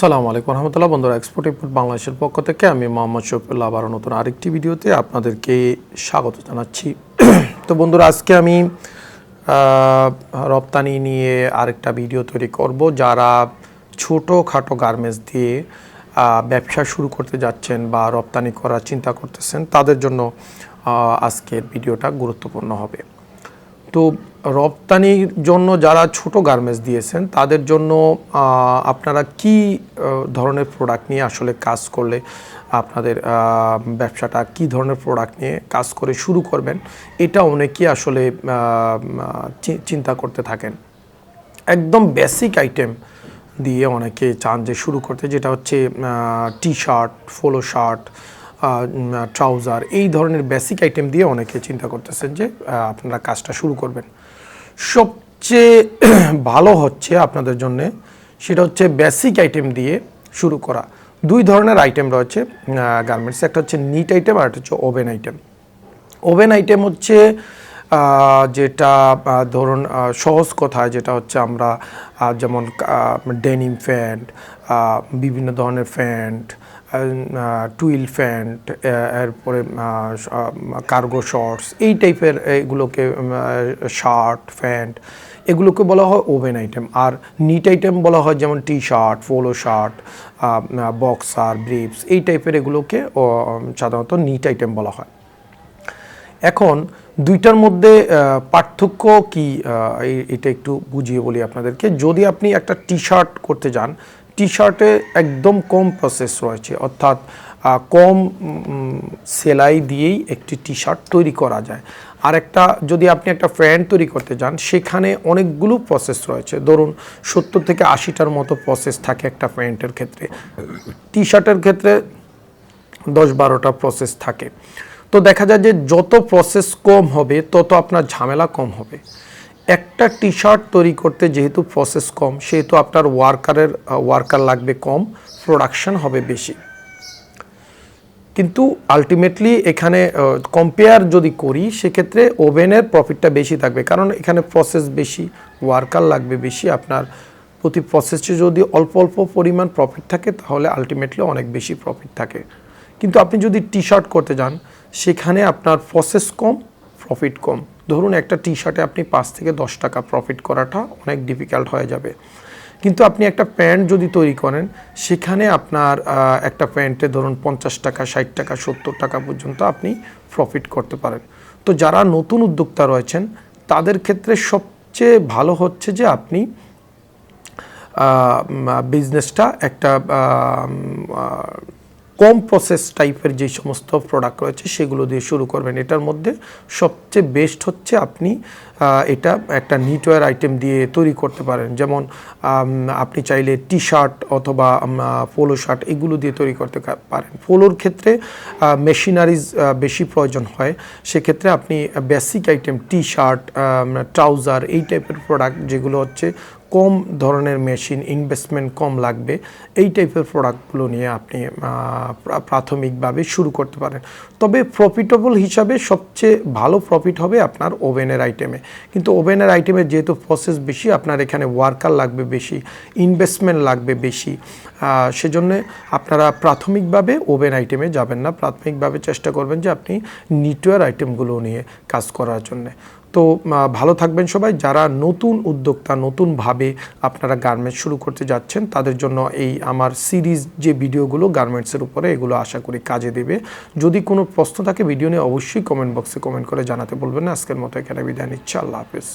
আসসালামু আলাইকুম রহমতুল্লাহ। বন্ধুরা এক্সপোর্ট ইম্পোর্ট বাংলাদেশের পক্ষ থেকে আমি মোহাম্মদ শফিউল্লাহ আবার নতুন আরেকটি ভিডিওতে আপনাদেরকে স্বাগত জানাচ্ছি। তো বন্ধুরা, আজকে আমি রপ্তানি নিয়ে আরেকটা ভিডিও তৈরি করব যারা ছোটো খাটো গার্মেন্টস দিয়ে ব্যবসা শুরু করতে যাচ্ছেন বা রপ্তানি করার চিন্তা করতেছেন, তাদের জন্য আজকের ভিডিওটা গুরুত্বপূর্ণ হবে। তো রপ্তানির জন্য যারা ছোট গার্মেন্টস দিয়েছেন, তাদের জন্য আপনারা কি ধরনের প্রোডাক্ট নিয়ে আসলে কাজ করলে আপনাদের ব্যবসাটা কি ধরনের প্রোডাক্ট নিয়ে কাজ করে শুরু করবেন? এটা অনেকেই আসলে চিন্তা করতে থাকেন। একদম বেসিক আইটেম দিয়ে অনেকে চান যে শুরু করতে, যেটা হচ্ছে T shirt polo shirt trouser, এই ধরনের বেসিক আইটেম দিয়ে অনেকে চিন্তা করতেছেন যে আপনারা কাজটা শুরু করবেন। সবচেয়ে ভালো হচ্ছে আপনাদের জন্যে সেটা হচ্ছে বেসিক আইটেম দিয়ে শুরু করা। দুই ধরনের আইটেম রয়েছে গার্মেন্টস একটা হচ্ছে নিট আইটেম আর একটা হচ্ছে ওভেন আইটেম ওভেন আইটেম হচ্ছে যেটা ধরুন সহজ কথায় যেটা হচ্ছে আমরা যেমন ডেনিম প্যান্ট বিভিন্ন ধরনের প্যান্ট টুইল প্যান্ট এরপরে কার্গো শর্টস এই টাইপের এগুলোকে শার্ট প্যান্ট এগুলোকে বলা হয় ওভেন আইটেম আর নিট আইটেম বলা হয় যেমন T shirt polo shirt boxer briefs এই টাইপের এগুলোকে সাধারণত নিট আইটেম বলা হয়। এখন দুইটার মধ্যে পার্থক্য কি? এটা একটু বুঝিয়ে বলি আপনাদেরকে। যদি আপনি একটা টি শার্ট করতে যান টি শার্টে একদম কম প্রসেস রয়েছে। অর্থাৎ কম সেলাই দিয়েই একটি টি শার্ট তৈরি করা যায়। আর একটা যদি আপনি একটা প্যান্ট তৈরি করতে যান, সেখানে অনেকগুলো প্রসেস রয়েছে। ধরুন, সত্তর থেকে আশিটার মতো প্রসেস থাকে একটা প্যান্টের ক্ষেত্রে। টি শার্টের ক্ষেত্রে দশ বারোটা প্রসেস থাকে। তো দেখা যায় যে যত প্রসেস কম হবে, তত আপনার ঝামেলা কম হবে। একটা টি শার্ট তৈরি করতে যেহেতু প্রসেস কম, সেহেতু আপনার ওয়ার্কারের ওয়ার্কার লাগবে কম প্রোডাকশন হবে বেশি। কিন্তু আলটিমেটলি এখানে কম্পেয়ার যদি করি, সেক্ষেত্রে ওভেনের প্রফিটটা বেশি থাকবে। কারণ এখানে প্রসেস বেশি ওয়ার্কার লাগবে বেশি, আপনার প্রতি প্রসেসে যদি অল্প অল্প পরিমাণ প্রফিট থাকে, তাহলে আলটিমেটলি অনেক বেশি প্রফিট থাকে। কিন্তু আপনি যদি টি শার্ট করতে যান সেখানে আপনার প্রসেস কম প্রফিট কম। ধরুন একটা টি শার্টে আপনি পাঁচ থেকে দশ টাকা প্রফিট করাটা অনেক ডিফিকাল্ট হয়ে যাবে। কিন্তু আপনি একটা প্যান্ট যদি তৈরি করেন, সেখানে আপনার একটা প্যান্টে ধরুন পঞ্চাশ টাকা, ষাট টাকা, সত্তর টাকা পর্যন্ত আপনি প্রফিট করতে পারেন। তো যারা নতুন উদ্যোক্তা রয়েছেন, তাদের ক্ষেত্রে সবচেয়ে ভালো হচ্ছে যে আপনি বিজনেসটা একটা কম প্রসেস টাইপের যে সমস্ত প্রোডাক্ট রয়েছে, সেগুলো দিয়ে শুরু করবেন। এটার মধ্যে সবচেয়ে বেস্ট হচ্ছে আপনি এটা একটা নিটওয়্যার আইটেম দিয়ে তৈরি করতে পারেন। যেমন আপনি চাইলে টি শার্ট অথবা পোলো শার্ট এগুলো দিয়ে তৈরি করতে পারেন। পোলোর ক্ষেত্রে মেশিনারিজ বেশি প্রয়োজন হয়। সেক্ষেত্রে আপনি basic item T shirt trouser এই টাইপের প্রোডাক্ট যেগুলো হচ্ছে কম ধরনের মেশিন ইনভেস্টমেন্ট কম লাগবে। এই টাইপের প্রোডাক্টগুলো নিয়ে আপনি প্রাথমিকভাবে শুরু করতে পারেন। তবে প্রফিটেবল হিসাবে সবচেয়ে ভালো প্রফিট হবে আপনার ওভেনের আইটেমে কিন্তু ওভেনের আইটেমের যেহেতু প্রসেস বেশি, আপনার এখানে ওয়ার্কার লাগবে বেশি ইনভেস্টমেন্ট লাগবে বেশি সেজন্য আপনারা প্রাথমিকভাবে ওভেন আইটেমে যাবেন না। প্রাথমিকভাবে চেষ্টা করবেন যে আপনি নিটওয়ার আইটেমগুলো নিয়ে কাজ করার জন্যে। তো ভালো থাকবেন সবাই। যারা নতুন উদ্যোক্তা, নতুনভাবে আপনারা গার্মেন্টস শুরু করতে যাচ্ছেন, তাদের জন্য এই আমার সিরিজ যে ভিডিওগুলো গার্মেন্টসের উপরে, এগুলো আশা করি কাজে দেবে। যদি কোনো প্রশ্ন থাকে ভিডিও নিয়ে অবশ্যই কমেন্ট বক্সে কমেন্ট করে জানাতে বলবেন না। আজকের মতো এখানে বিদায় নিচ্ছি। আল্লাহ হাফিজ।